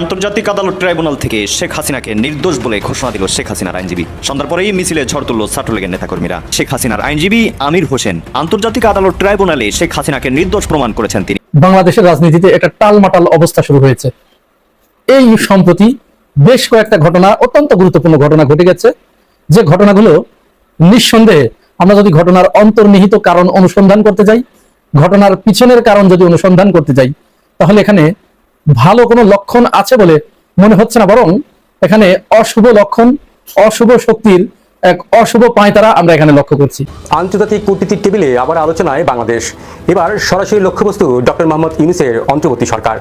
আন্তর্জাতিক আদালত ট্রাইব্যুনাল থেকে শেখ হাসিনাকে নির্দোষ বলে ঘোষণা দিল শেখ হাসিনার আইনজীবী। সন্ধ্যার পরেই মিছিলে ঝড় তুলল ছাত্রলীগের নেতাকর্মীরা। শেখ হাসিনার আইনজীবী আমির হোসেন আন্তর্জাতিক আদালত ট্রাইব্যুনালে শেখ হাসিনাকে নির্দোষ প্রমাণ করেছেন তিনি। বাংলাদেশের রাজনীতিতে একটা টালমাটাল অবস্থা শুরু হয়েছে। এই সম্প্রতি বেশ কয়েকটা ঘটনা, অত্যন্ত গুরুত্বপূর্ণ ঘটনা ঘটে গেছে। যে ঘটনাগুলো নিঃসন্দেহে আমরা যদি ঘটনার অন্তর্নিহিত কারণ অনুসন্ধান করতে যাই, ঘটনার পিছনের কারণ যদি অনুসন্ধান করতে যাই, তাহলে এখানে ভালো কোনো লক্ষণ আছে বলে মনে হচ্ছে না, বরং এখানে অশুভ লক্ষণ, অশুভ শক্তির এক অশুভ পাঁয়তারা আমরা এখানে লক্ষ্য করছি। আন্তর্জাতিক কূটনীতির টেবিলে আবার আলোচনায় বাংলাদেশ। এবার সরাসরি লক্ষ্যবস্তু ডক্টর মোহাম্মদ ইউনুসের অন্তর্বর্তী সরকার।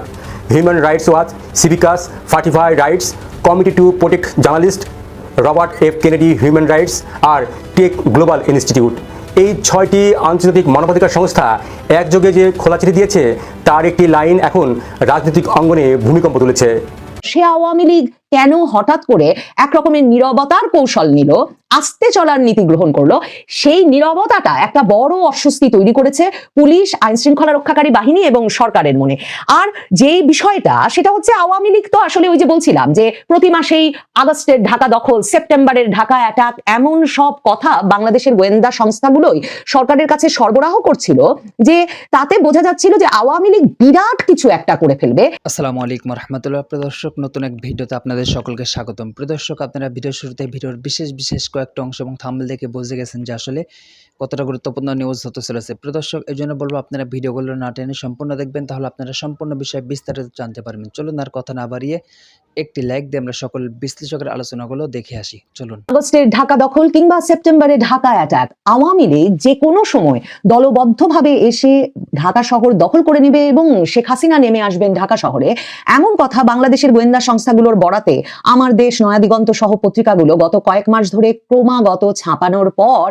Human rights watch, Civicus, Fortify rights, committee to protect journalist, Robert F Kennedy human rights R take global institute. এই ছয়টি আন্তর্জাতিক মানবাধিকার সংস্থা একযোগে যে খোলা চিঠি দিয়েছে, তার একটি লাইন এখন রাজনৈতিক অঙ্গনে ভূমিকম্প তুলেছে। সে আওয়ামী লীগ কেন হঠাৎ করে এক রকমের নীরবতার কৌশল নিল? আস্তে চলার নীতি গ্রহণ করল। সেই নীরবতাটা একটা বড় অস্বস্তি তৈরি করেছে পুলিশ আইন শৃঙ্খলা রক্ষাকারী বাহিনী এবং সরকারের মনে। আর যেই বিষয়টা, সেটা হচ্ছে আওয়ামী লীগ তো আসলে ওই যে বলছিলাম যে প্রতি মাসেই আগস্টের ঢাকা দখল, সেপ্টেম্বরের ঢাকা অ্যাটাক, এমন সব কথা বাংলাদেশের গোয়েন্দা সংস্থাগুলোই সরকারের কাছে সরবরাহ করছিল যে তাতে বোঝা যাচ্ছিল যে আওয়ামী লীগ বিরাট কিছু একটা করে ফেলবে। আসসালামু আলাইকুম রহমতুল্লাহ। প্রদর্শক নতুন এক ভিডিওতে আপনাদের সকলকে স্বাগতম। প্রদর্শক আপনারা ভিডিও শুরুতে ভিডিওর বিশেষ বিশেষ কয়েকটা অংশ এবং থাম্বনেল দেখে বুঝে গেছেন যে আসলে কতটা গুরুত্বপূর্ণ নিউজ হতে চলেছে প্রদর্শক এই জন্য বলব আপনারা ভিডিওগুলো না টেনে সম্পূর্ণ দেখবেন, তাহলে আপনারা সম্পূর্ণ বিষয়ে বিস্তারিত জানতে পারবেন। চলুন আর কথা না বাড়িয়ে একটি লাইক দিয়ে আমরা সকল বিশ্লেষকের আলোচনাগুলো দেখে আসি। চলুন। আগস্টের ঢাকা দখল কিংবা সেপ্টেম্বরে ঢাকা অ্যাটাক আওয়ামী লীগ যে কোনো সময় দলবদ্ধভাবে এসে ঢাকা শহর দখল করে নেবে এবং শেখ হাসিনা নেমে আসবেন ঢাকা শহরে, এমন কথা বাংলাদেশের গোয়েন্দা সংস্থাগুলোর বরাতে, আমার দেশ নয়াদিগন্ত সহ পত্রিকাগুলো গত কয়েক মাস ধরে ক্রমাগত ছাপানোর পর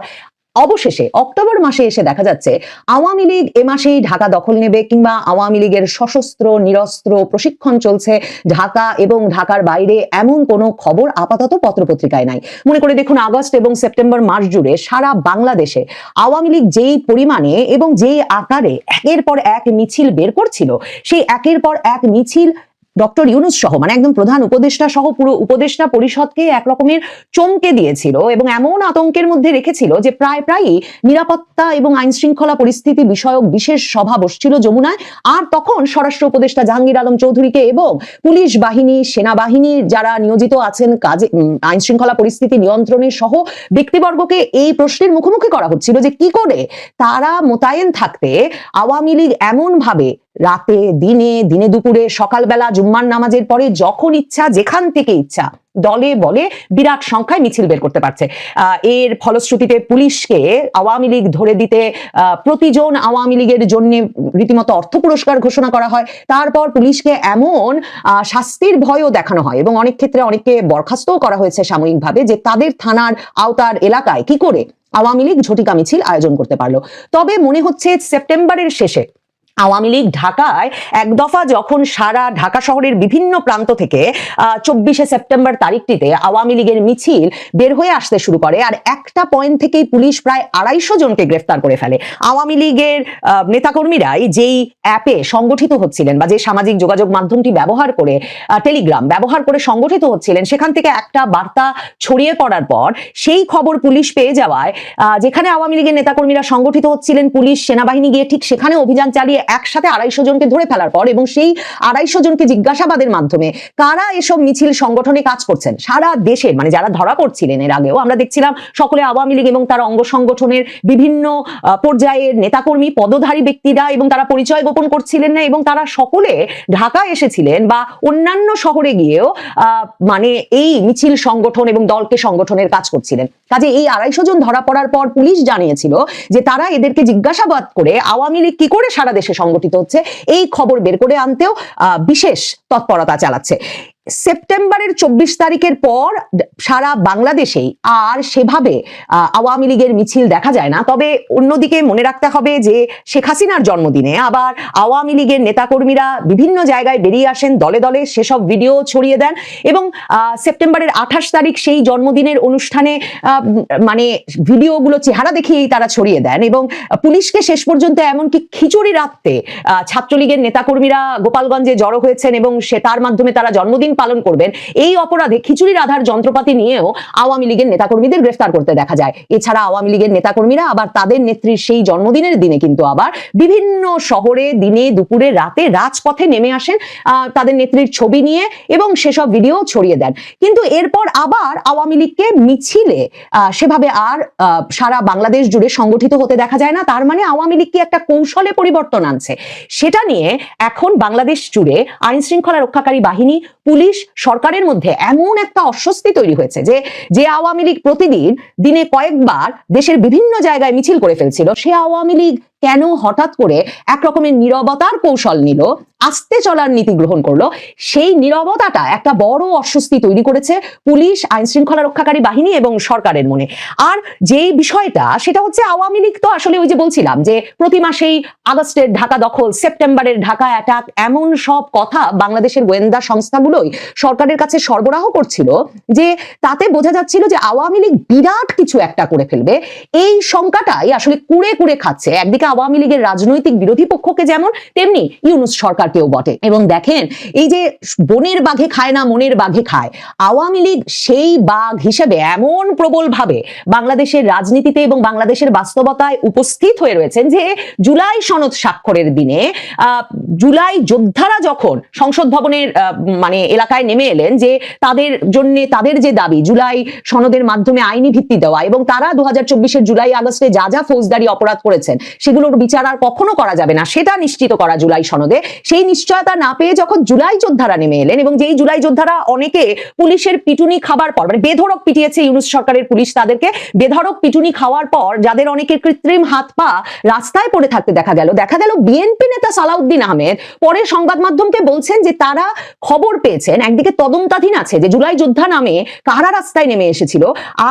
অবশেষে অক্টোবর মাসে এসে দেখা যাচ্ছে আওয়ামী লীগ এ মাসেই ঢাকা দখল নেবে কিংবা আওয়ামী লীগের সশস্ত্র, নিরস্ত্র প্রশিক্ষণ চলছে ঢাকা এবং ঢাকার বাইরে এমন কোনো খবর আপাতত পত্রপত্রিকায় নাই। মনে করে দেখুন আগস্ট এবং সেপ্টেম্বর মাস জুড়ে সারা বাংলাদেশে আওয়ামী লীগ যেই পরিমাণে এবং যেই আকারে একের পর এক মিছিল বের করছিল, সেই একের পর এক মিছিল ডক্টর ইউনুস সহ মানে একদম প্রধান উপদেষ্টা সহ পুরো উপদেষ্টা পরিষদকে এক রকমের চমকে দিয়েছিল এবং এমন আতঙ্কের মধ্যে রেখেছিল যে প্রায় প্রায়ই নিরাপত্তা এবং আইন শৃঙ্খলা পরিস্থিতি বিষয়ক বিশেষ সভা বসছিল যমুনায়। আর তখন স্বরাষ্ট্র উপদেষ্টা জাহাঙ্গীর আলম চৌধুরীকে এবং পুলিশ বাহিনী, সেনাবাহিনী যারা নিয়োজিত আছেন, কাজে আইন শৃঙ্খলা পরিস্থিতি নিয়ন্ত্রণে সহ ব্যক্তিবর্গকে এই প্রশ্নের মুখোমুখি করা হচ্ছিল যে কি করে তারা মোতায়েন থাকতে আওয়ামী লীগ এমন ভাবে রাতে, দিনে দিনে দুপুরে, সকালবেলা, জুম্মার নামাজের পরে যখন ইচ্ছা, যেখান থেকে ইচ্ছা, দলে, বলে বিরাট সংখ্যায় মিছিল বের করতে পারছে। এর ফলশ্রুতিতে পুলিশকে আওয়ামী লীগ ধরে দিতে প্রতিজন আওয়ামী লীগের জন্য রীতিমতো অর্থ পুরস্কার ঘোষণা করা হয়। তারপর পুলিশকে এমন শাস্তির ভয়ও দেখানো হয় এবং অনেক ক্ষেত্রে অনেককে বরখাস্তও করা হয়েছে সাময়িকভাবে যে তাদের থানার আওতার এলাকায় কি করে আওয়ামী লীগ ঝটিকা মিছিল আয়োজন করতে পারল। তবে মনে হচ্ছে সেপ্টেম্বরের শেষে আওয়ামী লীগ ঢাকায় এক দফা যখন সারা ঢাকা শহরের বিভিন্ন প্রান্ত থেকে চব্বিশে সেপ্টেম্বর তারিখটিতে আওয়ামী লীগের মিছিল বের হয়ে আসতে শুরু করে আর একটা পয়েন্ট থেকেই পুলিশ প্রায় আড়াইশো জনকে গ্রেফতার করে ফেলে। আওয়ামী লীগের নেতাকর্মীরাই যেই অ্যাপে সংগঠিত হচ্ছিলেন বা যে সামাজিক যোগাযোগ মাধ্যমটি ব্যবহার করে টেলিগ্রাম ব্যবহার করে সংগঠিত হচ্ছিলেন, সেখান থেকে একটা বার্তা ছড়িয়ে পড়ার পর সেই খবর পুলিশ পেয়ে যাওয়ায় যেখানে আওয়ামী লীগের নেতাকর্মীরা সংগঠিত হচ্ছিলেন, পুলিশ সেনাবাহিনী গিয়ে ঠিক সেখানে অভিযান চালিয়ে একসাথে আড়াইশো জনকে ধরে ফেলার পর এবং সেই আড়াইশো জনকে জিজ্ঞাসাবাদের মাধ্যমে কারা এসব মিছিল সংগঠনে কাজ করছেন? সারা দেশের মানে যারা ধরা পড়ছিলেন এর আগেও, আমরা দেখছিলাম সকলে আওয়ামী লীগ এবং তার অঙ্গ সংগঠনের বিভিন্ন পর্যায়ের নেতাকর্মী, পদধারী ব্যক্তিরা এবং তারা পরিচয় গোপন করছিলেন না এবং তারা সকলে ঢাকা এসেছিলেন বা অন্যান্য শহরে গিয়েও মানে এই মিছিল সংগঠন এবং দলকে সংগঠনের কাজ করছিলেন। কাজে এই আড়াইশো জন ধরা পড়ার পর পুলিশ জানিয়েছিল যে তারা এদেরকে জিজ্ঞাসাবাদ করে আওয়ামী লীগ কি করে সারা দেশে সংগঠিত হচ্ছে। এই খবর বের করে আনতেও বিশেষ তৎপরতা চালাচ্ছে। সেপ্টেম্বরের চব্বিশ তারিখের পর সারা বাংলাদেশেই আর সেভাবে আওয়ামী লীগের মিছিল দেখা যায় না। তবে অন্যদিকে মনে রাখতে হবে যে শেখ হাসিনার জন্মদিনে আবার আওয়ামী লীগের নেতাকর্মীরা বিভিন্ন জায়গায় বেরিয়ে আসেন, দলে দলে সেসব ভিডিও ছড়িয়ে দেন এবং সেপ্টেম্বরের আঠাশ তারিখ সেই জন্মদিনের অনুষ্ঠানে মানে ভিডিওগুলো চেহারা দেখিয়েই তারা ছড়িয়ে দেন এবং পুলিশকে শেষ পর্যন্ত এমনকি খিচুড়ি রাখতে ছাত্রলীগের নেতাকর্মীরা গোপালগঞ্জে জড়ো হয়েছেন এবং সে, তার মাধ্যমে তারা জন্মদিন পালন করবেন। এই অপরাধে খিচুড়ি, রাধার যন্ত্রপাতি নিয়েও আওয়ামী লীগের নেতাকর্মীদের গ্রেফতার করতে দেখা যায়। এছাড়া আওয়ামী লীগের নেতাকর্মীরা আবার তাদের নেত্রীর সেই জন্মদিনের দিনে কিন্তু আবার বিভিন্ন শহরে দিনে দুপুরে রাতে রাজপথে নেমে আসেন তাদের নেত্রীর ছবি নিয়ে এবং সেসব ভিডিও ছড়িয়ে দেন। কিন্তু এরপর আবার আওয়ামী লীগকে মিছিলে সেভাবে আর সারা বাংলাদেশ জুড়ে সংগঠিত হতে দেখা যায় না। তার মানে আওয়ামী লীগ কি একটা কৌশলে পরিবর্তন আনছে? সেটা নিয়ে এখন বাংলাদেশ জুড়ে আইন শৃঙ্খলা রক্ষাকারী বাহিনী পুলিশ সরকারের মধ্যে এমন একটা অস্বস্তি তৈরি হয়েছে যে যে আওয়ামী লীগ প্রতিদিন দিনে কয়েকবার দেশের বিভিন্ন জায়গায় মিছিল করে ফেলছিল। সে আওয়ামী লীগ কেন হঠাৎ করে এক রকমের নীরবতার কৌশল নিল, আস্তে চলার নীতি গ্রহণ করল, সেই নীরবতাটা একটা বড় অস্বস্তি তৈরি করেছে পুলিশ আইন শৃঙ্খলা রক্ষাকারী বাহিনী এবং সরকারের মনে। আর যে বিষয়টা, সেটা হচ্ছে আওয়ামী লীগ তো আসলে ওই যে বলছিলাম যে প্রতি মাসেই আগস্টের ঢাকা দখল, সেপ্টেম্বরের ঢাকা অ্যাটাক, এমন সব কথা বাংলাদেশের গোয়েন্দা সংস্থাগুলোই সরকারের কাছে সরবরাহ করছিল যে তাতে বোঝা যাচ্ছিল যে আওয়ামী লীগ বিরাট কিছু একটা করে ফেলবে। এই শঙ্কাটাই আসলে কুড়ে কুড়ে খাচ্ছে। একদিকে আওয়ামী লীগের রাজনৈতিক বিরোধী পক্ষকে যেমন, তেমনি ইউনুস সরকারকেও বটে। এবং দেখেন, এই যে বনের বাঘে খায় না, মনের বাঘে খায়, আওয়ামী লীগ সেই বাঘ হিসেবে এমন প্রবল ভাবে বাংলাদেশের রাজনীতিতে এবং বাংলাদেশের বাস্তবতায় উপস্থিত হয়ে রয়েছেন যে জুলাই সনদ স্বাক্ষরের দিনে জুলাই যোদ্ধারা যখন সংসদ ভবনের মানে এলাকায় নেমে এলেন যে তাদের জন্য, তাদের যে দাবি, জুলাই সনদের মাধ্যমে আইনি ভিত্তি দেওয়া এবং তারা দু হাজার জুলাই আগস্টে যা যা ফৌজদারি অপরাধ করেছেন সেগুলোর বিচার আর কখনো করা যাবে না, সেটা নিশ্চিত করা জুলাই সনদে। সেই নিশ্চয়তা না পেয়ে যখন জুলাই যোদ্ধারা নেমে এলেন এবং যেই জুলাই যোদ্ধারা অনেকে পুলিশের পিটুনি খাবার পর মানে বেধড়ক পিটিয়েছে ইউনুস সরকারের পুলিশ তাদেরকে, বেধড়ক পিটুনি খাওয়ার পর যাদের অনেকের কৃত্রিম হাত পা রাস্তায় পড়ে থাকতে দেখা গেল দেখা গেল বিএনপি নেতা সালাউদ্দিন আহমেদ পরে সংবাদ মাধ্যমকে বলছেন যে তারা খবর পেয়েছেন, একদিকে তদন্তাধীন আছে যে জুলাই যোদ্ধা নামে কারা রাস্তায় নেমে এসেছিল,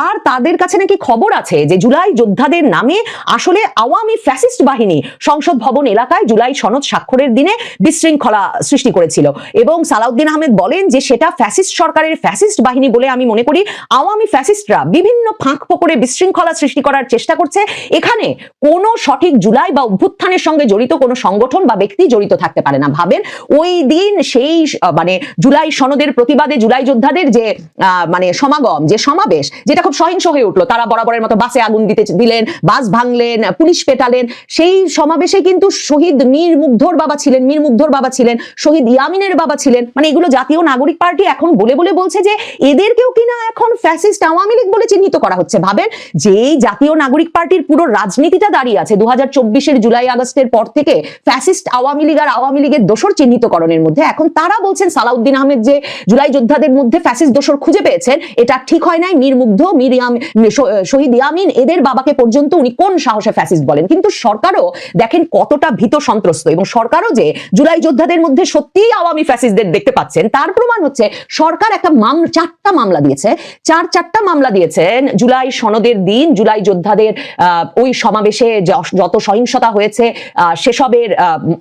আর তাদের কাছে নাকি খবর আছে যে জুলাই যোদ্ধাদের নামে আসলে আওয়ামী ফ্যাসিস্ট বাহিনী সংসদ ভবন এলাকায় জুলাই সনদ স্বাক্ষরের দিনে বিশৃঙ্খলা সৃষ্টি করেছিল। এবং সালাউদ্দিন আহমেদ বলেন যে সেটা ফ্যাসিস্ট সরকারের ফ্যাসিস্ট বাহিনী বলে আমি মনে করি। আওয়ামী ফ্যাসিস্টরা বিভিন্ন ফাঁক ফোকরে বিশৃঙ্খলা সৃষ্টি করার চেষ্টা করছে। এখানে কোনো সঠিক জুলাই বা অভ্যুত্থানের সঙ্গে জড়িত কোনো সংগঠন বা ব্যক্তি জড়িত থাকতে পারে না। ভাবেন ওই দিন সেই মানে জুলাই সনদের প্রতিবাদে জুলাই যোদ্ধাদের যে মানে সমাগম, যে সমাবেশ, যেটা খুব সহিংস হয়ে উঠল। তারা বরাবরের মতো বাসে আগুন দিতে দিলেন, বাস ভাঙলেন, পুলিশ পেটালেন। সেই সমাবেশে কিন্তু শহীদ মীর মুগ্ধর বাবা ছিলেন, মীর মুগ্ধর বাবা ছিলেন, শহীদ ইয়ামিনের বাবা ছিলেন। মানে এগুলো জাতীয় নাগরিক পার্টি এখন বলে বলে বলছে যে এদেরকেও কিনা এখন ফ্যাসিস্ট আওয়ামী লীগ বলে চিহ্নিত করা হচ্ছে। ভাবেন যে এই জাতীয় নাগরিক পার্টির পুরো রাজনীতিটা দাঁড়িয়ে আছে দু হাজার জুলাই আগস্টের পর থেকে ফ্যাসিস্ট আওয়ামী লীগ আর আওয়ামী লীগের দোষর চিহ্নিতকরণের মধ্যে। এখন তারা বলছেন সালাউদ্দিন আহমেদ যে জুলাই যোদ্ধাদের মধ্যে ফ্যাসিস্ট দোষর খুঁজে পেয়েছেন, এটা ঠিক হয় নাই। মীর মুগ্ধ, মীর শহীদ ইয়ামিন, এদের বাবাকে পর্যন্ত উনি কোন সাহসে ফ্যাসিস্ট বলেন? কিন্তু সরকারও দেখেন কতটা ভীত সন্ত্রস্ত এবং সরকারও যে জুলাই যোদ্ধাদের মধ্যে সত্যিই আওয়ামী ফ্যাসিস্টদের দেখতে পাচ্ছেন, তার প্রমাণ হচ্ছে সরকার একটা মামলা চারটা মামলা দিয়েছে। চার, চারটা মামলা দিয়েছেন জুলাই সনদের দিন, জুলাই যোদ্ধাদের ওই সমাবেশে যত সহিংসতা হয়েছে সেসবের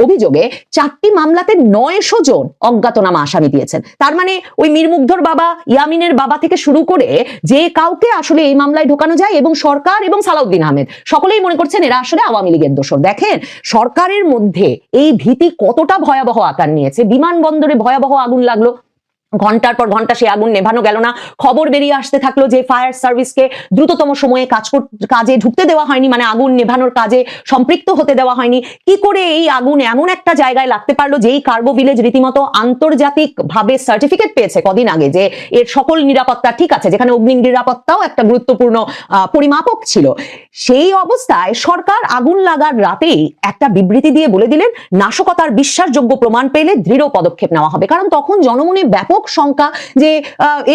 অভিযোগে চারটি মামলাতে নয়শো জন অজ্ঞাতনামা আসামি দিয়েছেন। তার মানে ওই মীরমুগ্ধর বাবা, ইয়ামিনের বাবা থেকে শুরু করে যে কাউকে আসলে এই মামলায় ঢোকানো যায় এবং সরকার এবং সালাউদ্দিন আহমেদ, সকলেই মনে করছেন এরা আসলে আওয়ামী লীগের দোষর। দেখেন, সরকারের মধ্যে এই ভীতি কতটা ভয়াবহ আকার নিয়েছে। বিমানবন্দরে ভয়াবহ আগুন লাগল। ঘণ্টার পর ঘণ্টা সে আগুন নেভানো গেল না। খবর বেরিয়ে আসতে থাকল যে ফায়ার সার্ভিসকে দ্রুততম সময়ে কাজ কাজে ঢুকতে দেওয়া হয়নি মানে আগুন নেভানোর কাজে সম্পৃক্ত হতে দেওয়া হয়নি। কি করে এই আগুন এমন একটা জায়গায় লাগতে পারল যেই কার্গো ভিলেজ রীতিমতো আন্তর্জাতিক ভাবে সার্টিফিকেট পেয়েছে কদিন আগে যে এর সকল নিরাপত্তা ঠিক আছে, যেখানে অগ্নি নিরাপত্তাও একটা গুরুত্বপূর্ণ পরিমাপক ছিল। সেই অবস্থায় সরকার আগুন লাগার রাতেই একটা বিবৃতি দিয়ে বলে দিলেন, নাশকতার বিশ্বাসযোগ্য প্রমাণ পেলে দৃঢ় পদক্ষেপ নেওয়া হবে। কারণ তখন জনমনে ব্যাপক ভয়ানক সংখ্যা যে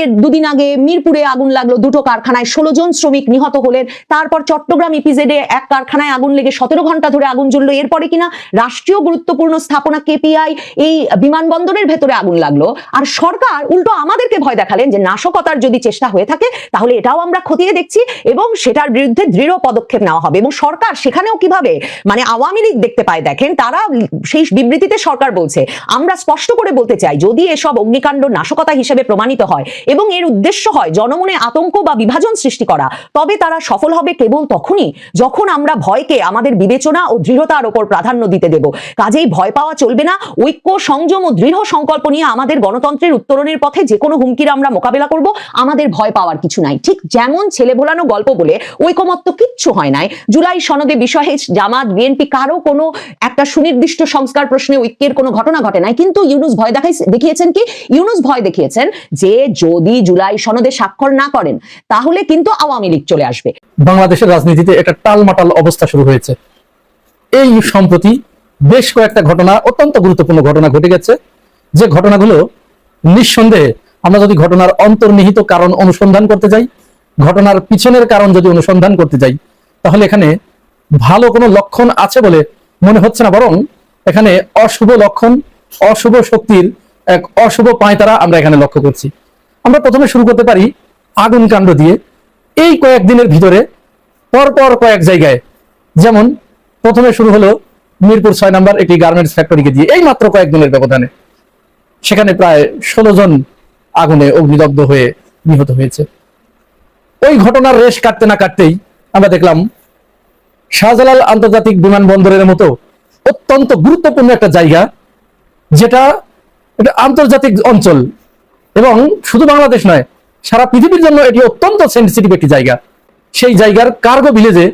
এর দুদিন আগে মিরপুরে আগুন লাগল দুটো কারখানায়। ষোলো জন শ্রমিক নিহত হলেন। তারপর চট্টগ্রাম ইপিজেডে এক কারখানায় আগুন লেগে সতেরো ঘণ্টা ধরে আগুন জ্বললো। এরপরে কিনা রাষ্ট্রীয় গুরুত্বপূর্ণ স্থাপনা কেপিআই এই বিমানবন্দরের ভেতরে আগুন লাগল। আর সরকার উল্টো আমাদেরকে ভয় দেখালেন যে, নাশকতার যদি চেষ্টা হয়ে থাকে, তাহলে এটাও আমরা খতিয়ে দেখছি এবং সেটার বিরুদ্ধে দৃঢ় পদক্ষেপ নেওয়া হবে। এবং সরকার সেখানেও কীভাবে মানে আওয়ামী লীগ দেখতে পায়, দেখেন, তারা সেই বিবৃতিতে সরকার বলছে। আমরা স্পষ্ট করে বলতে চাই, যদি এসব অগ্নিকাণ্ড নাশকতা হিসেবে প্রমাণিত হয় এবং এর উদ্দেশ্য হয় জনমনে আতঙ্ক বা বিভাজন সৃষ্টি করা। তবে তারা সফল হবে কেবল তখনই যখন আমরা ভয়কে, আমাদের বিবেচনা ও দৃঢ়তার ওপর প্রাধান্য দিতে দেব। কাজেই ভয় পাওয়া চলবে না। ঐক্য, সংযম ও দৃঢ় সংকল্প নিয়ে আমাদের গণতন্ত্রের উত্তরণের পথে যে কোনো হুমকির আমরা মোকাবেলা করব, আমাদের ভয় পাওয়ার কিছু নাই। ঠিক যেমন ছেলে ভোলানো গল্প বলে ঐকমত্য কিচ্ছু হয় নাই। জুলাই সনদে বিষয়ে জামাত, বিএনপি কারও কোনো একটা সুনির্দিষ্ট সংস্কার প্রশ্নে ঐক্যের কোনো ঘটনা ঘটে নাই। কিন্তু ইউনুস ভয় দেখাই দেখিয়েছেন কি? ইউনুস ভয় দেখিয়েছেন যে যদি জুলাই সনদে স্বাক্ষর না করেন, তাহলে কিন্তু আওয়ামী লীগ চলে আসবে। বাংলাদেশের রাজনীতিতে একটা টালমাটাল অবস্থা শুরু হয়েছে। এই সম্প্রতি বেশ কয়েকটা ঘটনা, অত্যন্ত গুরুত্বপূর্ণ ঘটনা ঘটে গেছে। যে ঘটনাগুলো নিঃসন্দেহে আমরা যদি ঘটনার অন্তর্নিহিত কারণ অনুসন্ধান করতে যাই, ঘটনার পিছনের কারণ যদি অনুসন্ধান করতে যাই, তাহলে এখানে ভালো কোনো লক্ষণ আছে বলে মনে হচ্ছে না, বরং এখানে অশুভ লক্ষণ, অশুভ শক্তির এক অশুভ পাঁয়তারা আমরা এখানে লক্ষ্য করছি। আমরা প্রথমে শুরু করতে পারি আগুন কাণ্ড দিয়ে। এই কয়েকদিনের ভিতরে পরপর কয়েক জায়গায়, যেমন প্রথমে শুরু হলো মিরপুর ছয় নম্বর একটি গার্মেন্টস ফ্যাক্টরিকে দিয়ে এই মাত্র কয়েকদিনের ব্যবধানে। সেখানে প্রায় ষোলো জন আগুনে অগ্নিদগ্ধ হয়ে নিহত হয়েছে। ওই ঘটনার রেশ কাটতে না কাটতেই আমরা দেখলাম শাহজালাল আন্তর্জাতিক বিমানবন্দরের মতো অত্যন্ত গুরুত্বপূর্ণ একটা জায়গা, যেটা একটা আন্তর্জাতিক অঞ্চল। এবং শুধু বাংলাদেশ নয়, সারা পৃথিবীর জন্য এটি অত্যন্ত সেন্সিটিভ একটি জায়গা। সেই জায়গার কার্গো ভিলেজে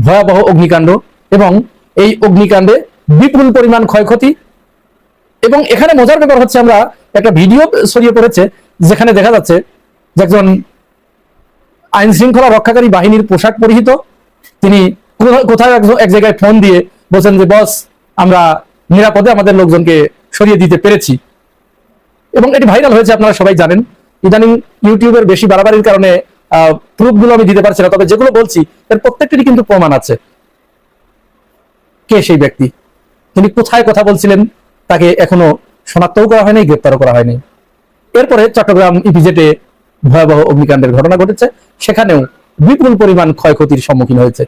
ভয়াবহ অগ্নিকাণ্ড এবং এই অগ্নিকাণ্ডে বিপুল পরিমাণ ক্ষয়ক্ষতি। এবং এখানে মজার ব্যাপার হচ্ছে, আমরা একটা ভিডিও ছড়িয়ে পড়েছে, যেখানে দেখা যাচ্ছে যে একজন আইন শৃঙ্খলা রক্ষাকারী বাহিনীর পোশাক পরিহিত। তিনি কোথাও- এক জায়গায় ফোন দিয়ে বলছেন যে, বস, আমরা নিরাপদে আমাদের লোকজনকে সরিয়ে দিতে পেরেছি। এবং এটি ভাইরাল হয়েছে, আপনারা সবাই জানেন। ইদানিং ইউটিউবের বেশি বাড়াবাড়ির কারণে প্রুফগুলো আমি দিতে পারছি না, তবে যেগুলো বলছি, এর প্রত্যেকটিরই কিন্তু প্রমাণ আছে। কে সেই ব্যক্তি? তিনি কোথায় কথা বলছিলেন? তাকে এখনও শনাক্তও করা হয়নি, গ্রেপ্তারও করা হয়নি। এরপরে চট্টগ্রাম ইপিজেটে ভয়াবহ অগ্নিকাণ্ডের ঘটনা ঘটেছে। সেখানেও বিপুল পরিমাণ ক্ষয়ক্ষতির সম্মুখীন হয়েছে।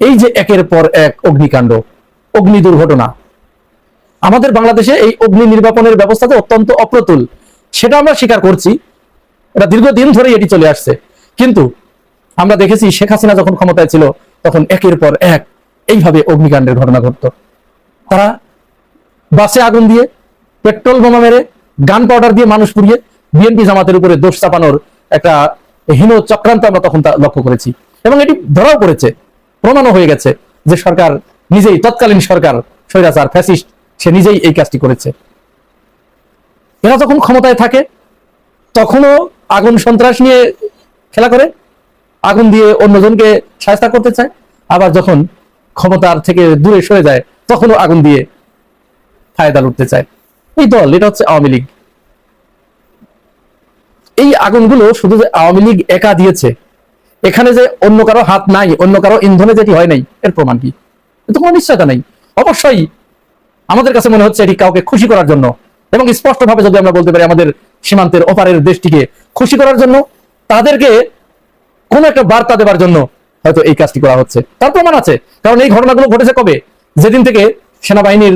এই যে একের পর এক অগ্নিকাণ্ড, অগ্নি দুর্ঘটনা আমাদের বাংলাদেশে এই অগ্নি নির্বাপনের ব্যবস্থাতে অত্যন্ত অপ্রতুল। সেটা আমরা স্বীকার করছি। এটা দীর্ঘদিন ধরেই এটি চলে আসছে। কিন্তু আমরা দেখেছি শেখ হাসিনা যখন ক্ষমতায় ছিল, তখন একের পর এক এইভাবে অগ্নিকাণ্ডের ঘটনা ঘটত। তারা বাসে আগুন দিয়ে, পেট্রোল বোমা মেরে, গান পাউডার দিয়ে মানুষ পুড়িয়ে বিএনপি জামাতের উপরে দোষ চাপানোর একটা হীন চক্রান্ত আমরা তখন তা লক্ষ্য করেছি। এবং এটি ধরাও পড়েছে। প্রমাণও হয়ে গেছে যে সরকার নিজেই তৎকালীন সরকার, স্বৈরাচার, ফ্যাসিস্ট সে নিজেই এই কাজটি করেছে। এরা যখন ক্ষমতায় থাকে, তখনও আগুন সন্ত্রাস নিয়ে খেলা করে, আগুন দিয়ে অন্যজনকে সাহায্য করতে চায়। আবার যখন ক্ষমতার থেকে দূরে সরে যায়, তখনও আগুন দিয়ে ফায়দা লুটতে চায়। এই দল, এটা হচ্ছে আওয়ামী লীগ। এই আগুনগুলো শুধু যে আওয়ামী লীগ একা দিয়েছে, এখানে যে অন্য কারও হাত নাই, অন্য কারও ইন্ধনে যেটি হয় নাই, এর প্রমাণ কি? কোনো নিশ্চয়তা নাই। অবশ্যই আমাদের কাছে মনে হচ্ছে এটি কাউকে খুশি করার জন্য। এবং স্পষ্ট ভাবে যদি আমরা বলতে পারি আমাদের সীমান্তের ওপারের দেশটিকে খুশি করার জন্য, তাদেরকে কোন একটা বার্তা দেবার জন্য হয়তো এই কাজটি করা হচ্ছে। তার প্রমাণ আছে। কারণ এই ঘটনাগুলো ঘটেছে কবে? যেদিন থেকে সেনাবাহিনীর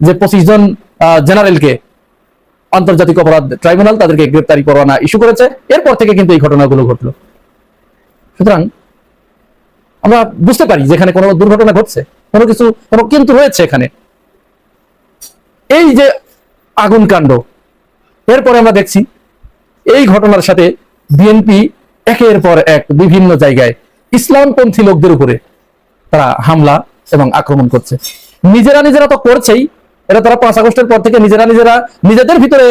যে পঁচিশ জন জেনারেলকে আন্তর্জাতিক অপরাধ ট্রাইব্যুনাল তাদেরকে গ্রেপ্তারি পরোয়ানা ইস্যু করেছে, এরপর থেকে কিন্তু এই ঘটনাগুলো ঘটলো। সুতরাং আমরা বুঝতে পারি যেখানে কোনো দুর্ঘটনা ঘটছে, কোনো কিছু, কোনো কিন্তু রয়েছে এখানে। এই যে আগুন কাণ্ড, এরপরে আমরা দেখছি এই ঘটনার সাথে বিএনপি একের পর এক বিভিন্ন জায়গায় ইসলামপন্থী লোকদের উপরে তারা হামলা এবং আক্রমণ করছে। নিজেরা নিজেরা তো করছেই, এটা তারা পাঁচ আগস্টের পর থেকে নিজেরা নিজেরা নিজেদের ভিতরে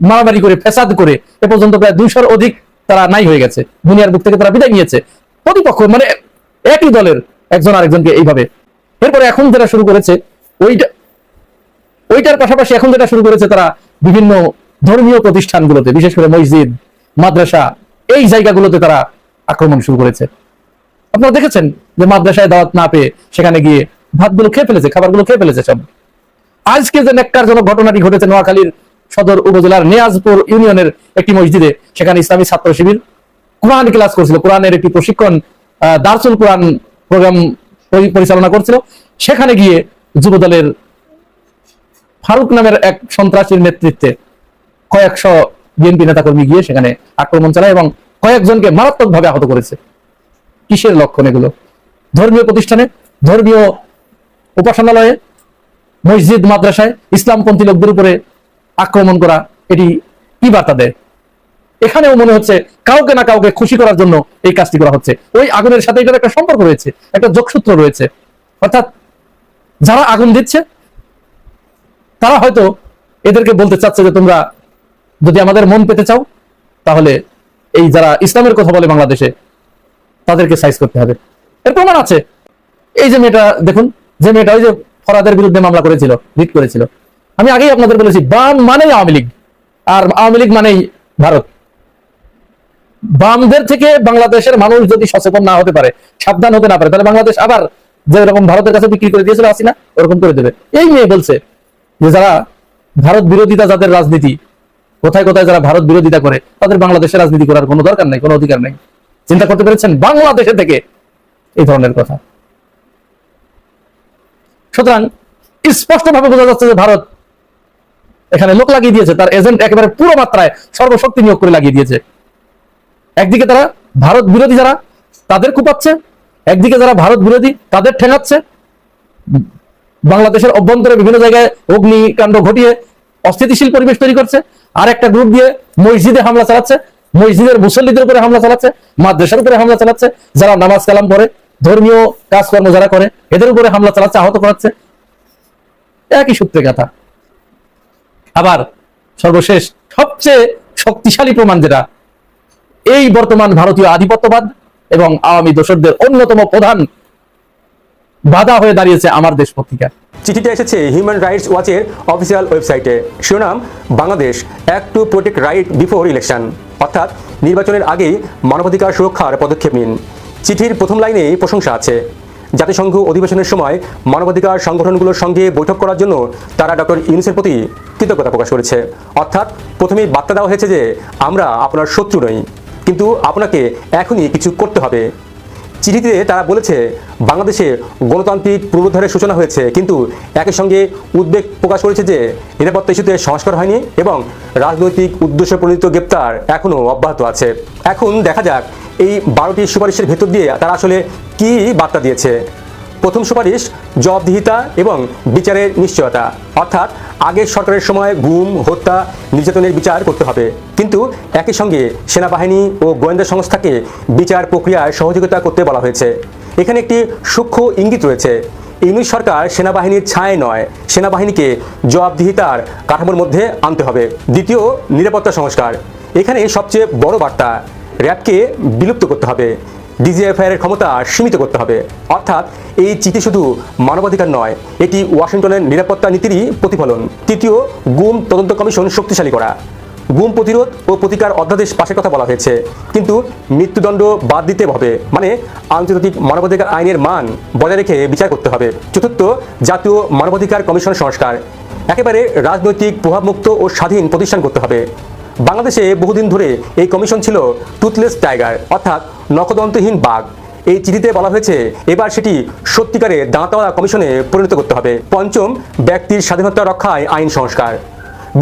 মারামারি করে ফেসাদ করে, এ পর্যন্ত প্রায় দুইশোর অধিক তারা নাই হয়ে গেছে, দুনিয়ার বুক থেকে তারা বিদায় নিয়েছে। প্রতিপক্ষ মানে একই দলের একজন আরেকজনকে এইভাবে। এরপরে এখন যেটা শুরু করেছে, ওইটা ওইটার পাশাপাশি এখন যেটা শুরু করেছে তারা বিভিন্ন ধর্মীয় প্রতিষ্ঠানগুলোতে, বিশেষ করে মসজিদ, মাদ্রাসা, এই জায়গাগুলোতে তারা আক্রমণ শুরু করেছে। আপনারা দেখেছেন যে মাদ্রাসায় দাওয়াত না পেয়ে সেখানে গিয়ে ভাতগুলো খেয়ে ফেলেছে, খাবারগুলো খেয়ে ফেলেছে সব। আজকে যে নেককারজনক ঘটনাটি ঘটেছে নোয়াখালীর সদর উপজেলার নিয়াজপুর ইউনিয়নের একটি মসজিদে, সেখানে ইসলামী ছাত্র শিবির কোরআন ক্লাস করছিল। কোরআনের একটি প্রশিক্ষণ দার্সুল কোরআন প্রোগ্রাম পরিচালনা করছিল। সেখানে গিয়ে যুবদলের ফারুক নামের এক সন্ত্রাসীর নেতৃত্বে কয়েকশো বিএনপি নেতাকর্মী গিয়ে সেখানে আক্রমণ চালায় এবং কয়েকজনকে মারাত্মকভাবে আহত করেছে। কিসের লক্ষণ এগুলো? ধর্মীয় প্রতিষ্ঠানে, ধর্মীয় উপাসনালয়ে, মসজিদ, মাদ্রাসায় ইসলামপন্থী লোকদের উপরে আক্রমণ করা, এটি কি বার্তা দেয়? এখানেও মনে হচ্ছে কাউকে না কাউকে খুশি করার জন্য এই কাজটি করা হচ্ছে। ওই আগুনের সাথে এটার একটা সম্পর্ক রয়েছে, একটা যোগসূত্র রয়েছে। অর্থাৎ যারা আগুন দিচ্ছে তারা হয়তো এদেরকে বলতে চাচ্ছে যে তোমরা যদি আমাদের মন পেতে চাও, তাহলে এই যারা ইসলামের কথা বলে বাংলাদেশে, তাদেরকে সাইজ করতে হবে। এর প্রমাণ আছে। এই যে মেয়েটা, দেখুন, যে মেয়েটা ওই যে ফরাদের বিরুদ্ধে মামলা করেছিল রিট করেছিল। আমি আগেই আপনাদের বলেছি, বাম মানেই আওয়ামী লীগ, আর আওয়ামী লীগ মানেই ভারত। বামদের থেকে বাংলাদেশের মানুষ যদি সচেতন না হতে পারে, সাবধান হতে না পারে, তাহলে বাংলাদেশ আবার যে রকম ভারতের কাছে বিক্রি করে দিয়েছিল আসি না ওরকম করে দেবে। এই মেয়ে বলছে যে যারা ভারত বিরোধিতা যাদের রাজনীতি, কোথায় কোথায় যারা ভারত বিরোধিতা করে, তাদের বাংলাদেশের রাজনীতি করার কোনো দরকার নেই, কোনো অধিকার নেই। চিন্তা করতে পেরেছেন বাংলাদেশে থেকে এই ধরনের কথা। সুতরাং স্পষ্টভাবে বোঝা যাচ্ছে যে ভারত এখানে লোক লাগিয়ে দিয়েছে, তার এজেন্ট একেবারে পুরো মাত্রায় সর্বশক্তি নিয়োগ করে লাগিয়ে দিয়েছে। একদিকে তারা ভারত বিরোধী যারা, তাদের কুপাচ্ছে, একদিকে যারা ভারত বিরোধী, তাদের ঠেঙাচ্ছে। বাংলাদেশের অভ্যন্তরে বিভিন্ন জায়গায় অগ্নিকাণ্ড ঘটিয়ে অস্থিতিশীল পরিবেশ তৈরি করছে। আর একটা গ্রুপ দিয়ে মসজিদে হামলা চালাচ্ছে, মসজিদের মুসল্লিদের উপরে হামলা চালাচ্ছে, মাদ্রাসার উপরে হামলা চালাচ্ছে, যারা নামাজ কালাম পড়ে, ধর্মীয় কাজকর্ম যারা করে, এদের উপরে হামলা চালাচ্ছে, আহত করাচ্ছে। একই সূত্রে কথা আবার সর্বশেষ সবচেয়ে শক্তিশালী প্রমাণ যেটা, এই বর্তমান ভারতীয় আধিপত্যবাদ এবং আওয়ামী দোসরদের অন্যতম প্রধান বাধা হয়ে দাঁড়িয়েছে আমার দেশ পত্রিকা। চিঠিটা এসেছে হিউম্যান রাইটস ওয়াচের অফিসিয়াল ওয়েবসাইটে শিরোনাম Bangladesh act to protect right before election অর্থাৎ নির্বাচনের আগেই মানবাধিকার সুরক্ষার পদক্ষেপ নিন। চিঠির প্রথম লাইনে প্রশংসা আছে। জাতিসংঘ অধিবেশনের সময় মানবাধিকার সংগঠনগুলোর সঙ্গে বৈঠক করার জন্য তারা ডক্টর ইউনুসের প্রতি কৃতজ্ঞতা প্রকাশ করেছে। অর্থাৎ প্রথমেই বার্তা দেওয়া হয়েছে যে আমরা আপনার শত্রু নই। কিন্তু আপনাকে এখনই কিছু করতে হবে। চিঠিতে তারা বলেছে, বাংলাদেশে গণতান্ত্রিক পূর্বোদ্ধারের সূচনা হয়েছে, কিন্তু একই সঙ্গে উদ্বেগ প্রকাশ করেছে যে নিরাপত্তা ইস্যুতে সংস্কার হয়নি এবং রাজনৈতিক উদ্দেশ্য প্রণীত গ্রেপ্তার এখনও অব্যাহত আছে। এখন দেখা যাক এই বারোটি সুপারিশের ভেতর দিয়ে তারা আসলে কি বার্তা দিয়েছে। প্রথম সুপারিশ জবাবদিহিতা এবং বিচারের নিশ্চয়তা, অর্থাৎ আগের সরকারের সময় গুম, হত্যা, নির্যাতনের বিচার করতে হবে। কিন্তু একই সঙ্গে সেনাবাহিনী ও গোয়েন্দা সংস্থাকে বিচার প্রক্রিয়ায় সহযোগিতা করতে বলা হয়েছে। এখানে একটি সূক্ষ্ম ইঙ্গিত রয়েছে। ইউনিট সরকার সেনাবাহিনীর ছায় নয়। সেনাবাহিনীকে জবাবদিহিতার কাঠামোর মধ্যে আনতে হবে। দ্বিতীয়, নিরাপত্তা সংস্কার। এখানে সবচেয়ে বড় বার্তা, র্যাবকে বিলুপ্ত করতে হবে। ডিজিএফআই এর ক্ষমতা সীমিত করতে হবে। অর্থাৎ এই চিঠি শুধু মানবাধিকার নয়, এটি ওয়াশিংটনের নিরাপত্তা নীতিরই প্রতিফলন। তৃতীয়, গুম তদন্ত কমিশন শক্তিশালী করা। গুম প্রতিরোধ ও প্রতিকার অধ্যাদেশ পাশের কথা বলা হয়েছে। কিন্তু মৃত্যুদণ্ড বাদ দিতে হবে মানে আন্তর্জাতিক মানবাধিকার আইনের মান বজায় রেখে বিচার করতে হবে। চতুর্থ, জাতীয় মানবাধিকার কমিশন সংস্কার। একেবারে রাজনৈতিক প্রভাবমুক্ত ও স্বাধীন প্রতিষ্ঠান করতে হবে। বাংলাদেশে বহুদিন ধরে এই কমিশন ছিল টুথলেস টাইগার অর্থাৎ নখদন্তহীন বাঘ। এই চিঠিতে বলা হয়েছে, এবার সেটি সত্যিকারে দাঁতওয়ালা কমিশনে পরিণত করতে হবে। পঞ্চম, ব্যক্তির স্বাধীনতা রক্ষায় আইন সংস্কার।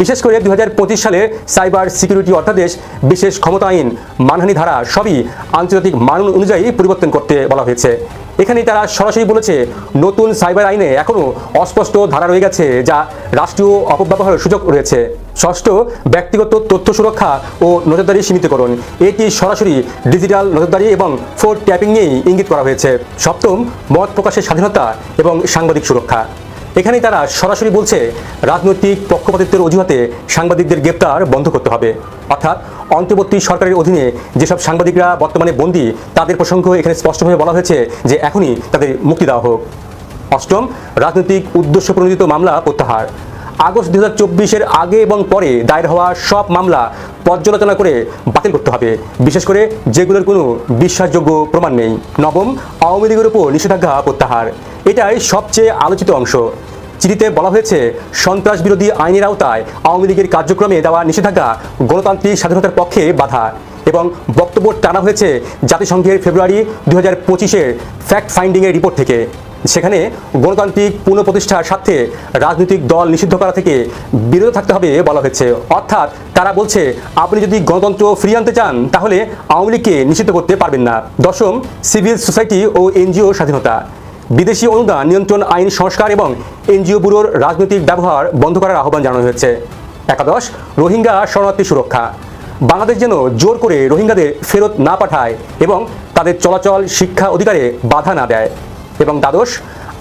বিশেষ করে দু হাজার পঁচিশ সালে সাইবার সিকিউরিটি অধ্যাদেশ, বিশেষ ক্ষমতা আইন মানহানি ধারা সবই আন্তর্জাতিক মান অনুযায়ী পরিবর্তন করতে বলা হয়েছে। এখানে তারা সরাসরি বলেছে, নতুন সাইবার আইনে এখনও অস্পষ্ট ধারা রয়ে গেছে যা রাষ্ট্রীয় অপব্যবহারের সুযোগ রয়েছে। ষষ্ঠ, ব্যক্তিগত তথ্য সুরক্ষা ও নজরদারি সীমিতকরণ। এটি সরাসরি ডিজিটাল নজরদারি এবং ফোর ট্যাপিং নিয়েই ইঙ্গিত করা হয়েছে। সপ্তম, মত প্রকাশের স্বাধীনতা এবং সাংবাদিক সুরক্ষা। এখানেই তারা সরাসরি বলছে, রাজনৈতিক পক্ষপাতিত্বের অজুহাতে সাংবাদিকদের গ্রেপ্তার বন্ধ করতে হবে। অর্থাৎ অন্তর্বর্তী সরকারের অধীনে যেসব সাংবাদিকরা বর্তমানে বন্দী, তাদের প্রসঙ্গ এখানে স্পষ্টভাবে বলা হয়েছে যে এখনই তাদের মুক্তি দেওয়া হোক। অষ্টম, রাজনৈতিক উদ্দেশ্য প্রণোদিত মামলা প্রত্যাহার। আগস্ট দু হাজার আগে এবং পরে দায়ের হওয়া সব মামলা পর্যালোচনা করে বাতিল করতে হবে। বিশেষ করে যেগুলোর কোনো বিশ্বাসযোগ্য প্রমাণ নেই। নবম, আওয়ামী লীগের উপর নিষেধাজ্ঞা প্রত্যাহার। এটাই সবচেয়ে আলোচিত অংশ। চিঠিতে বলা হয়েছে সন্ত্রাস বিরোধী আইনের আওতায় আওয়ামী লীগের কার্যক্রমে দেওয়া নিষেধাজ্ঞা গণতান্ত্রিক স্বাধীনতার পক্ষে বাধা এবং বক্তব্য টানা হয়েছে জাতিসংঘের ফেব্রুয়ারি দু হাজার পঁচিশের ফ্যাক্ট ফাইন্ডিংয়ের রিপোর্ট থেকে। সেখানে গণতান্ত্রিক পুনঃপ্রতিষ্ঠার স্বার্থে রাজনৈতিক দল নিষিদ্ধ করা থেকে বিরত থাকতে হবে বলা হয়েছে। অর্থাৎ তারা বলছে, আপনি যদি গণতন্ত্র ফিরিয়ে আনতে চান, তাহলে আওয়ামী লীগকে নিষিদ্ধ করতে পারবেন না। দশম, সিভিল সোসাইটি ও এনজিও স্বাধীনতা। বিদেশি অনুদান নিয়ন্ত্রণ আইন সংস্কার এবং এনজিও ব্যুরোর রাজনৈতিক ব্যবহার বন্ধ করার আহ্বান জানানো হয়েছে। একাদশ, রোহিঙ্গা শরণার্থী সুরক্ষা। বাংলাদেশ যেন জোর করে রোহিঙ্গাদের ফেরত না পাঠায় এবং তাদের চলাচল শিক্ষা অধিকারে বাধা না দেয়। এবং দ্বাদশ,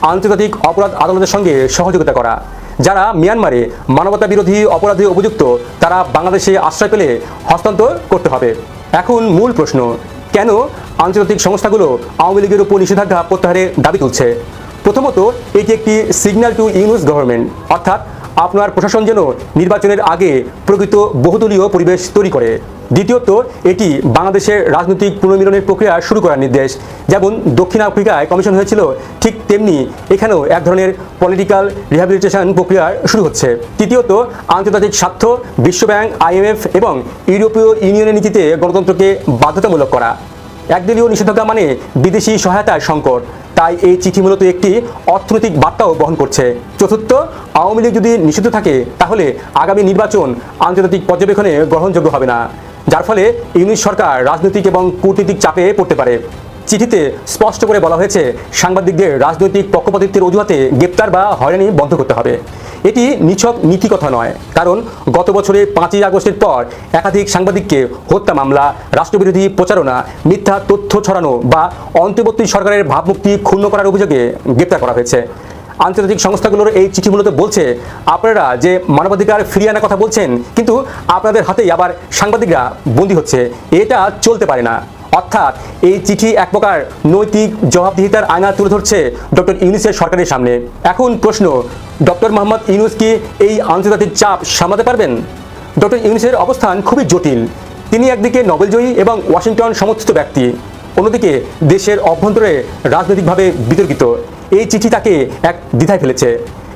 আন্তর্জাতিক অপরাধ আদালতের সঙ্গে সহযোগিতা করা। যারা মিয়ানমারে মানবতা বিরোধী অপরাধে অভিযুক্ত, তারা বাংলাদেশে আশ্রয় পেলে হস্তান্তর করতে হবে। এখন মূল প্রশ্ন, কেন আন্তর্জাতিক সংস্থাগুলো আওয়ামী লীগের উপর নিষেধাজ্ঞা প্রত্যাহারের দাবি তুলছে। প্রথমত, এটি একটি সিগন্যাল টু ইউনুস গভর্নমেন্ট অর্থাৎ আপনার প্রশাসন যেন নির্বাচনের আগে প্রকৃত বহুদলীয় পরিবেশ তৈরি করে। দ্বিতীয়ত, এটি বাংলাদেশের রাজনৈতিক পুনর্মিলনের প্রক্রিয়া শুরু করার নির্দেশ। যেমন দক্ষিণ আফ্রিকায় কমিশন হয়েছিল, ঠিক তেমনি এখানেও এক ধরনের পলিটিক্যাল রিহ্যাবিলিটেশন প্রক্রিয়া শুরু হচ্ছে। তৃতীয়ত, আন্তর্জাতিক স্বার্থ, বিশ্বব্যাংক আইএমএফ এবং ইউরোপীয় ইউনিয়নের নীতিতে গণতন্ত্রকে বাধ্যতামূলক করা। একদলীয় নিষেধাজ্ঞা মানে বিদেশি সহায়তার সংকট। তাই এই চিঠি মূলত একটি অর্থনৈতিক বার্তাও বহন করছে। চতুর্থ, আওয়ামী লীগ যদি নিষিদ্ধ থাকে, তাহলে আগামী নির্বাচন আন্তর্জাতিক পর্যবেক্ষণে গ্রহণযোগ্য হবে না। যার ফলে ইউনিট সরকার রাজনৈতিক এবং কূটনৈতিক চাপে পড়তে পারে। চিঠিতে স্পষ্ট করে বলা হয়েছে, সাংবাদিকদের রাজনৈতিক পক্ষপাতিত্বের অজুহাতে গ্রেপ্তার বা হয়রানি বন্ধ করতে হবে। এটি নিছক নীতি কথা নয়, কারণ গত বছরে পাঁচই আগস্টের পর একাধিক সাংবাদিককে হত্যা মামলা, রাষ্ট্রবিরোধী প্রচারণা, মিথ্যা তথ্য ছড়ানো বা অন্তর্বর্তী সরকারের ভাবমুক্তি ক্ষুণ্ণ করার অভিযোগে গ্রেপ্তার করা হয়েছে। আন্তর্জাতিক সংস্থাগুলোর এই চিঠি মূলত বলছে, আপনারা যে মানবাধিকার ফিরিয়ে আনার কথা বলছেন, কিন্তু আপনাদের হাতেই আবার সাংবাদিকরা বন্দী হচ্ছে, এটা চলতে পারে না। অর্থাৎ এই চিঠি এক প্রকার নৈতিক জবাবদিহিতার আয়না তুলে ধরছে ডক্টর ইউনুসের সরকারের সামনে। এখন প্রশ্ন, ডক্টর মোহাম্মদ ইউনুস কি এই আন্তর্জাতিক চাপ সামলাতে পারবেন? ডক্টর ইউনুসের অবস্থান খুবই জটিল। তিনি একদিকে নোবেলজয়ী এবং ওয়াশিংটন সমর্থিত ব্যক্তি, অন্যদিকে দেশের অভ্যন্তরে রাজনৈতিকভাবে বিতর্কিত। এই চিঠি তাকে এক দ্বিধায় ফেলেছে।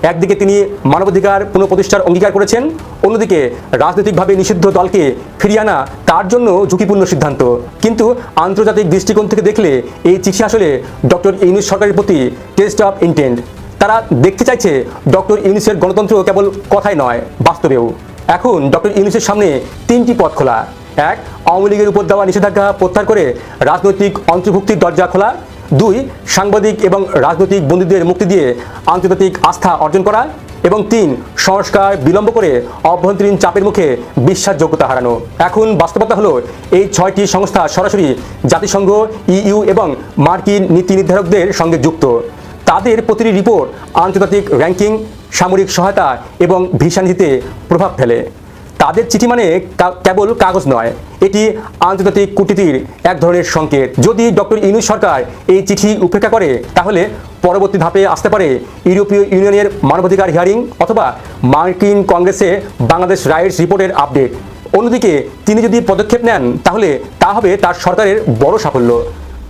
একদিকে তিনি মানবাধিকার পুনঃপ্রতিষ্ঠার অঙ্গীকার করেছেন, অন্যদিকে রাজনৈতিকভাবে নিষিদ্ধ দলকে ফিরিয়ে আনা তার জন্য ঝুঁকিপূর্ণ সিদ্ধান্ত। কিন্তু আন্তর্জাতিক দৃষ্টিকোণ থেকে দেখলে এই চিঠি আসলে ডক্টর ইউনুস সরকারের প্রতি টেস্ট অফ ইন্টেন্ট। তারা দেখতে চাইছে ডক্টর ইউনুসের গণতন্ত্র কেবল কথাই নয়, বাস্তবেও। এখন ডক্টর ইউনুসের সামনে তিনটি পথ খোলা। এক, আওয়ামী লীগের উপর দেওয়া নিষেধাজ্ঞা প্রত্যাহার করে রাজনৈতিক অন্তর্ভুক্তির দরজা খোলা। দুই, সাংবাদিক এবং রাজনৈতিক বন্দীদের মুক্তি দিয়ে আন্তর্জাতিক আস্থা অর্জন করা এবং তিন, সংস্কার বিলম্ব করে অভ্যন্তরীণ চাপের মুখে বিশ্বাসযোগ্যতা হারানো। এখন বাস্তবতা হলো এই ছয়টি সংস্থা সরাসরি জাতিসংঘ, ইইউ এবং মার্কিন নীতি নির্ধারকদের সঙ্গে যুক্ত। তাদের প্রতিটি রিপোর্ট আন্তর্জাতিক র্যাঙ্কিং, সামরিক সহায়তা এবং ভিসা নীতিতে প্রভাব ফেলে। তাদের চিঠি মানে কেবল কাগজ নয়, এটি আন্তর্জাতিক কূটনীতির এক ধরনের সংকেত। যদি ডক্টর ইউনুস সরকার এই চিঠি উপেক্ষা করে, তাহলে পরবর্তী ধাপে আসতে পারে ইউরোপীয় ইউনিয়নের মানবাধিকার হিয়ারিং অথবা মার্কিন কংগ্রেসে বাংলাদেশ রাইটস রিপোর্টের আপডেট। অন্যদিকে তিনি যদি পদক্ষেপ নেন, তাহলে তা হবে তার সরকারের বড় সাফল্য।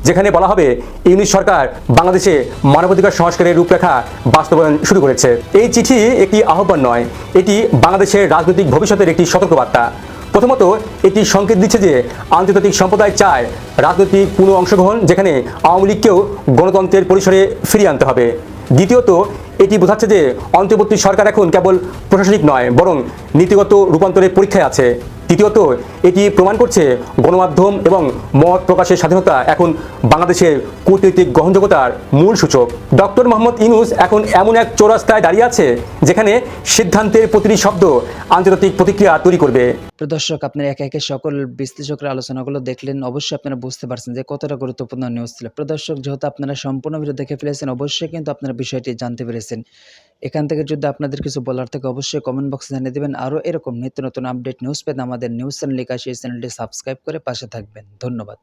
যেখানে বলা হবে ইউনিট সরকার বাংলাদেশে মানবাধিকার সংস্কারের রূপরেখা বাস্তবায়ন শুরু করেছে। এই চিঠি একটি আহ্বান নয়, এটি বাংলাদেশের রাজনৈতিক ভবিষ্যতের একটি সতর্কবার্তা। প্রথমত, এটি সংকেত দিচ্ছে যে আন্তর্জাতিক সম্প্রদায় চায় রাজনৈতিক পুনঃ অংশগ্রহণ যেখানে আওয়ামী লীগকেও গণতন্ত্রের পরিসরে ফিরিয়ে আনতে হবে। দ্বিতীয়ত, এটি বোঝাচ্ছে যে অন্তর্বর্তী সরকার এখন কেবল প্রশাসনিক নয়, বরং নীতিগত রূপান্তরের পরীক্ষায় আছে। তৃতীয়ত এটি প্রমাণ করছে গণমাধ্যম এবং মত প্রকাশের স্বাধীনতা এখন বাংলাদেশের কূটনৈতিক গ্রহণযোগ্যতার মূল সূচক। ডক্টর মোহাম্মদ ইনুস এখন এমন এক চৌরাস্তায় দাঁড়িয়ে আছে, যেখানে সিদ্ধান্তের প্রতিটি শব্দ আন্তর্জাতিক প্রতিক্রিয়া তৈরি করবে। দর্শক, আপনারা একে একে সকল বিশ্লেষকের আলোচনাগুলো দেখলেন, অবশ্যই আপনারা বুঝতে পারছেন যে কতটা গুরুত্বপূর্ণ নিউজ ছিল। প্রিয় দর্শক, যেহেতু আপনারা সম্পূর্ণ ভিডিও দেখে ফেলেছেন, অবশ্যই কিন্তু আপনারা বিষয়টি জানতে পেরেছেন। এখান থেকে যদি আপনাদের কিছু বলার থাকে, অবশ্যই কমেন্ট বক্সে জানিয়ে দেবেন। আরও এরকম নিত্য নতুন আপডেট নিউজ পেতে আমাদের নিউজ চ্যানেল লিখা সেই চ্যানেলটি সাবস্ক্রাইব করে পাশে থাকবেন। ধন্যবাদ।